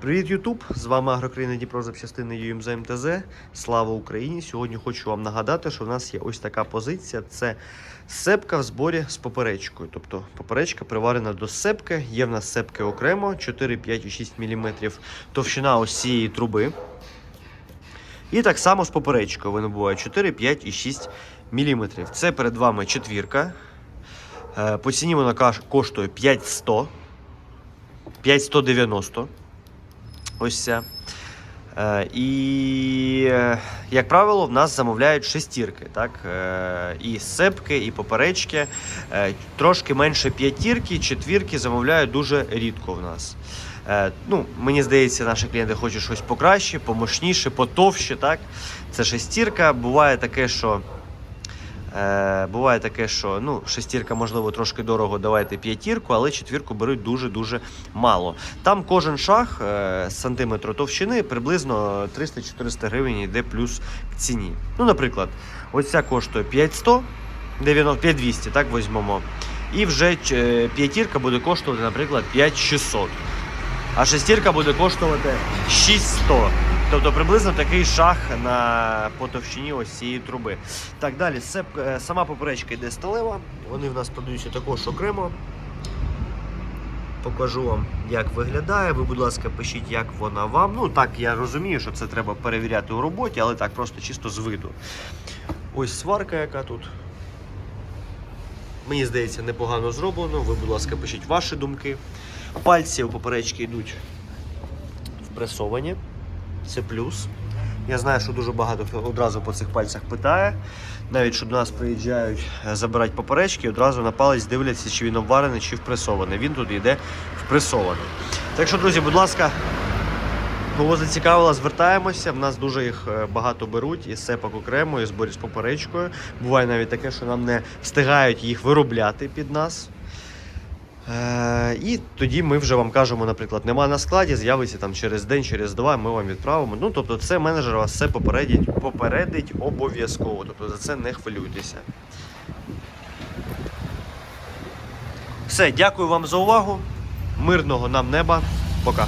Привіт, Ютуб! З вами Агрокраїна Дніпро запчастини ЮМЗ МТЗ. Слава Україні! Сьогодні хочу вам нагадати, що в нас є ось така позиція: це сепка в зборі з поперечкою. Тобто поперечка приварена до сепки. Є в нас сепки окремо 4, 5 і 6 мм товщина ось цієї труби. І так само з поперечкою. Вони бувають 4, 5 і 6 мм. Це перед вами четвірка. Е, По ціні вона коштує 5100. 5190. Ось ця. Е, і, як правило, в нас замовляють шестірки, так? Е, і сепки, і поперечки. Е, трошки менше п'ятірки, четвірки замовляють дуже рідко в нас. Ну, мені здається, наші клієнти хочуть щось покраще, помощніше, потовще. Так? Це шестірка. Буває таке, що. Е, буває таке, що ну, шестірка, можливо, трошки дорого, давайте п'ятірку, але четвірку беруть дуже-дуже мало. Там кожен шаг е, сантиметру товщини приблизно 300-400 гривень йде плюс к ціні. Ну, наприклад, ось ця коштує 5100, 90, 5200, так візьмемо. І вже е, п'ятірка буде коштувати, наприклад, 5600. А шестірка буде коштувати 6100. Тобто приблизно такий шаг на по товщині ось цієї труби. Так, далі сеп, е, сама поперечка йде сталева. Вони в нас продаються також окремо. Покажу вам, як виглядає. Ви, будь ласка, пишіть, як вона вам. Ну так, я розумію, що це треба перевіряти у роботі, але так просто чисто з виду. Ось сварка, яка тут. Мені здається, непогано зроблено. Ви, будь ласка, пишіть ваші думки. Пальці у поперечки йдуть впресовані. Це плюс. Я знаю, що дуже багато хто одразу по цих пальцях питає. Навіть що до нас приїжджають е, забирати поперечки, одразу на палець дивляться, чи він обварений, чи впресований. Він тут йде впресований. Так що, друзі, будь ласка, кого зацікавило, звертаємося. В нас дуже їх е, багато беруть із сепок окремо, і зборі з поперечкою. Буває навіть таке, що нам не встигають їх виробляти під нас. Е, і тоді ми вже вам кажемо, наприклад, нема на складі, з'явиться там через день, через два, ми вам відправимо. Ну, тобто, це менеджер вас все попередить, попередить обов'язково. Тобто за це не хвилюйтеся. Все, дякую вам за увагу. Мирного нам неба. Пока.